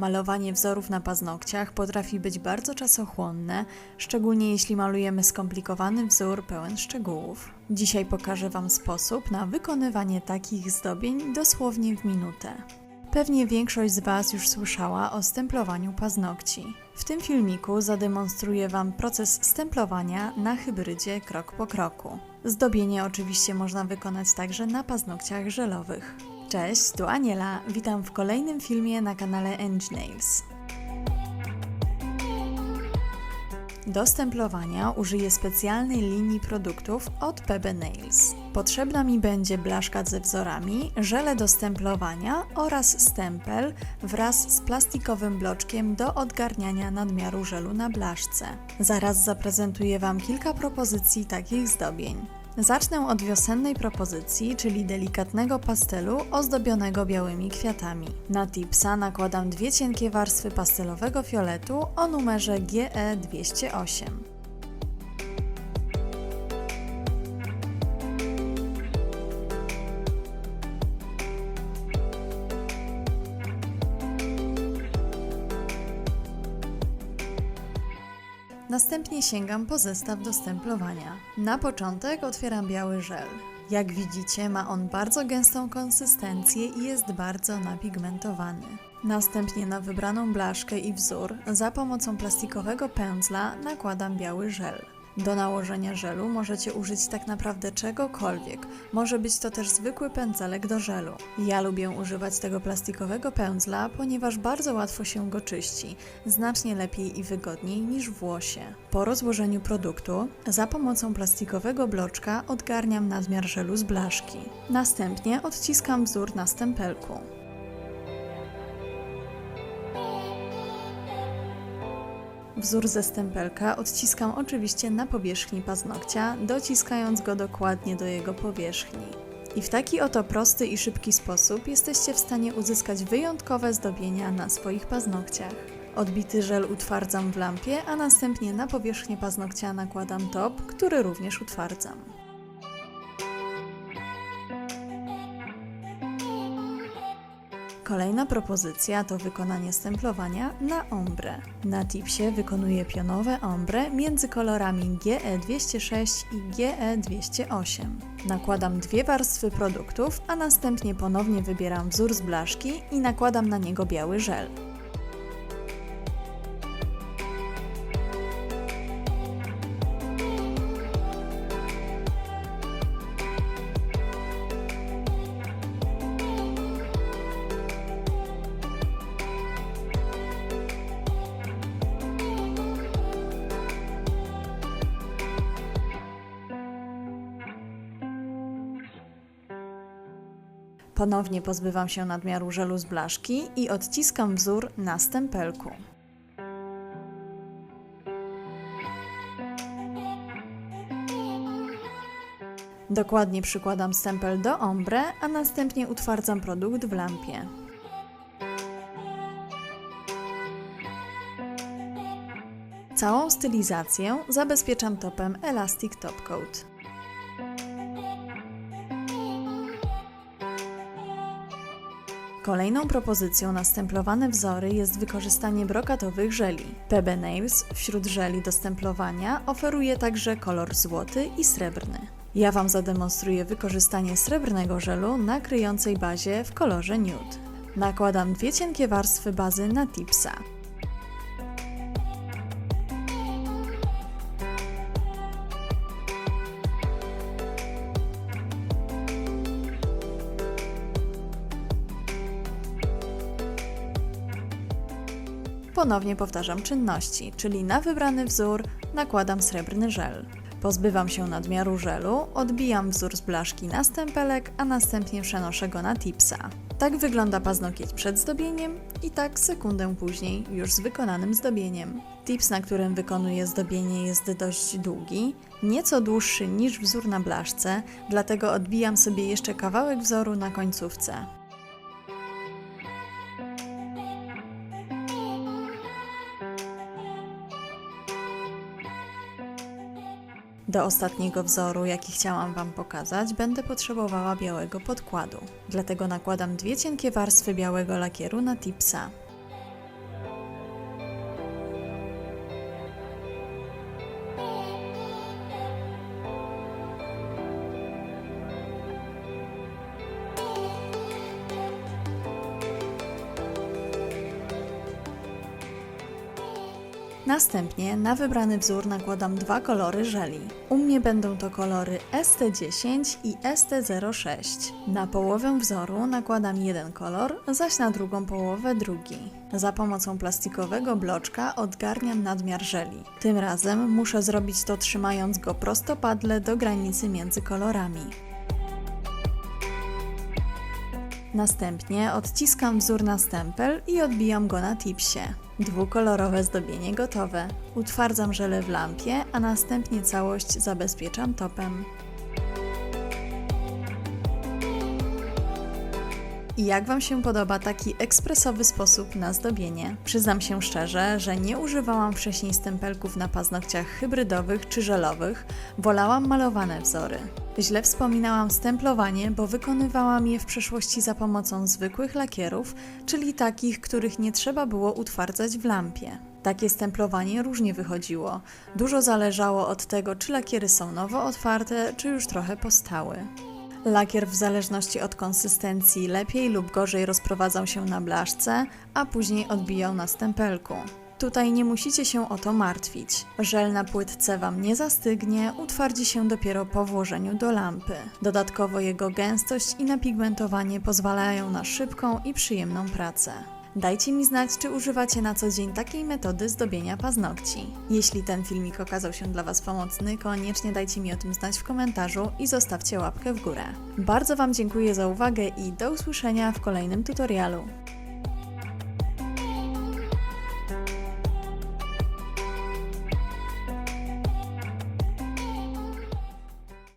Malowanie wzorów na paznokciach potrafi być bardzo czasochłonne, szczególnie jeśli malujemy skomplikowany wzór pełen szczegółów. Dzisiaj pokażę Wam sposób na wykonywanie takich zdobień dosłownie w minutę. Pewnie większość z Was już słyszała o stemplowaniu paznokci. W tym filmiku zademonstruję Wam proces stemplowania na hybrydzie krok po kroku. Zdobienie oczywiście można wykonać także na paznokciach żelowych. Cześć, tu Aniela, witam w kolejnym filmie na kanale Nails. Do stemplowania użyję specjalnej linii produktów od PB Nails. Potrzebna mi będzie blaszka ze wzorami, żele do stemplowania oraz stempel wraz z plastikowym bloczkiem do odgarniania nadmiaru żelu na blaszce. Zaraz zaprezentuję Wam kilka propozycji takich zdobień. Zacznę od wiosennej propozycji, czyli delikatnego pastelu ozdobionego białymi kwiatami. Na tipsa nakładam dwie cienkie warstwy pastelowego fioletu o numerze E GE208. Następnie sięgam po zestaw do stemplowania. Na początek otwieram biały żel. Jak widzicie, ma on bardzo gęstą konsystencję i jest bardzo napigmentowany. Następnie na wybraną blaszkę i wzór za pomocą plastikowego pędzla nakładam biały żel. Do nałożenia żelu możecie użyć tak naprawdę czegokolwiek. Może być to też zwykły pędzelek do żelu. Ja lubię używać tego plastikowego pędzla, ponieważ bardzo łatwo się go czyści, znacznie lepiej i wygodniej niż włosie. Po rozłożeniu produktu za pomocą plastikowego bloczka odgarniam nadmiar żelu z blaszki. Następnie odciskam wzór na stempelku. Wzór ze stempelka odciskam oczywiście na powierzchni paznokcia, dociskając go dokładnie do jego powierzchni. I w taki oto prosty i szybki sposób jesteście w stanie uzyskać wyjątkowe zdobienia na swoich paznokciach. Odbity żel utwardzam w lampie, a następnie na powierzchnię paznokcia nakładam top, który również utwardzam. Kolejna propozycja to wykonanie stemplowania na ombre. Na tipsie wykonuję pionowe ombre między kolorami GE206 i GE208. Nakładam dwie warstwy produktów, a następnie ponownie wybieram wzór z blaszki i nakładam na niego biały żel. Ponownie pozbywam się nadmiaru żelu z blaszki i odciskam wzór na stempelku. Dokładnie przykładam stempel do ombre, a następnie utwardzam produkt w lampie. Całą stylizację zabezpieczam topem Elastic Top Coat. Kolejną propozycją na stemplowane wzory jest wykorzystanie brokatowych żeli. PB Nails wśród żeli do stemplowania oferuje także kolor złoty i srebrny. Ja Wam zademonstruję wykorzystanie srebrnego żelu na kryjącej bazie w kolorze nude. Nakładam dwie cienkie warstwy bazy na tipsa. Ponownie powtarzam czynności, czyli na wybrany wzór nakładam srebrny żel. Pozbywam się nadmiaru żelu, odbijam wzór z blaszki na stempelek, a następnie przenoszę go na tipsa. Tak wygląda paznokieć przed zdobieniem i tak sekundę później już z wykonanym zdobieniem. Tips, na którym wykonuję zdobienie jest dość długi, nieco dłuższy niż wzór na blaszce, dlatego odbijam sobie jeszcze kawałek wzoru na końcówce. Do ostatniego wzoru, jaki chciałam Wam pokazać, będę potrzebowała białego podkładu. Dlatego nakładam dwie cienkie warstwy białego lakieru na tipsa. Następnie na wybrany wzór nakładam dwa kolory żeli. U mnie będą to kolory ST10 i ST06. Na połowę wzoru nakładam jeden kolor, zaś na drugą połowę drugi. Za pomocą plastikowego bloczka odgarniam nadmiar żeli. Tym razem muszę zrobić to trzymając go prostopadle do granicy między kolorami. Następnie odciskam wzór na stempel i odbijam go na tipsie. Dwukolorowe zdobienie gotowe. Utwardzam żele w lampie, a następnie całość zabezpieczam topem. I jak Wam się podoba taki ekspresowy sposób na zdobienie? Przyznam się szczerze, że nie używałam wcześniej stempelków na paznokciach hybrydowych czy żelowych, wolałam malowane wzory. Źle wspominałam stemplowanie, bo wykonywałam je w przeszłości za pomocą zwykłych lakierów, czyli takich, których nie trzeba było utwardzać w lampie. Takie stemplowanie różnie wychodziło. Dużo zależało od tego, czy lakiery są nowo otwarte, czy już trochę postały. Lakier w zależności od konsystencji lepiej lub gorzej rozprowadzał się na blaszce, a później odbijał na stempelku. Tutaj nie musicie się o to martwić. Żel na płytce Wam nie zastygnie, utwardzi się dopiero po włożeniu do lampy. Dodatkowo jego gęstość i napigmentowanie pozwalają na szybką i przyjemną pracę. Dajcie mi znać, czy używacie na co dzień takiej metody zdobienia paznokci. Jeśli ten filmik okazał się dla Was pomocny, koniecznie dajcie mi o tym znać w komentarzu i zostawcie łapkę w górę. Bardzo Wam dziękuję za uwagę i do usłyszenia w kolejnym tutorialu.